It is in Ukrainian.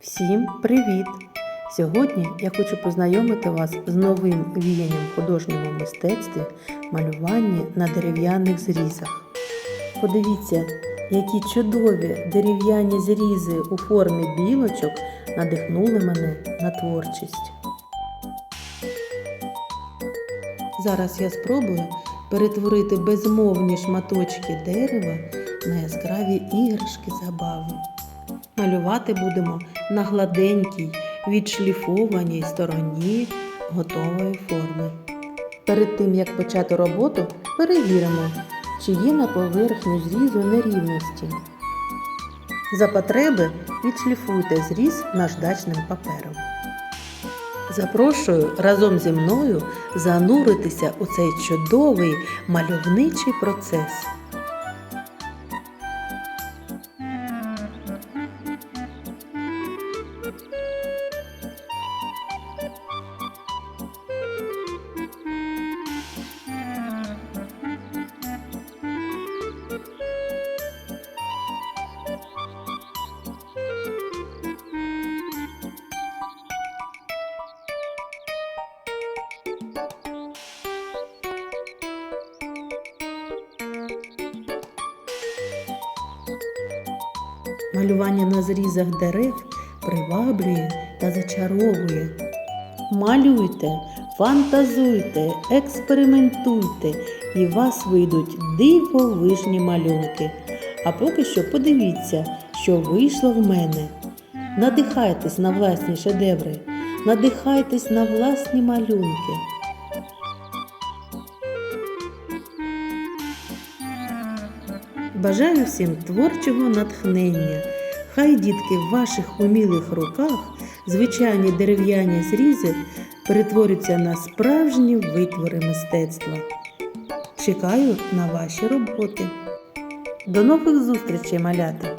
Всім привіт! Сьогодні я хочу познайомити вас з новим віянням в художньому мистецтві малювання на дерев'яних зрізах. Подивіться, які чудові дерев'яні зрізи у формі білочок надихнули мене на творчість. Зараз я спробую перетворити безмовні шматочки дерева на яскраві іграшки забави. Малювати будемо на гладенькій, відшліфованій стороні готової форми. Перед тим як почати роботу, перевіримо, чи є на поверхні зрізу нерівності. За потреби відшліфуйте зріз наждачним папером. Запрошую разом зі мною зануритися у цей чудовий мальовничий процес. Малювання на зрізах дерев приваблює та зачаровує. Малюйте, фантазуйте, експериментуйте, і вас вийдуть дивовижні малюнки. А поки що подивіться, що вийшло в мене. Надихайтесь на власні шедеври, надихайтесь на власні малюнки. Бажаю всім творчого натхнення. Хай дітки в ваших умілих руках звичайні дерев'яні зрізи перетворюються на справжні витвори мистецтва. Чекаю на ваші роботи. До нових зустрічей, малята!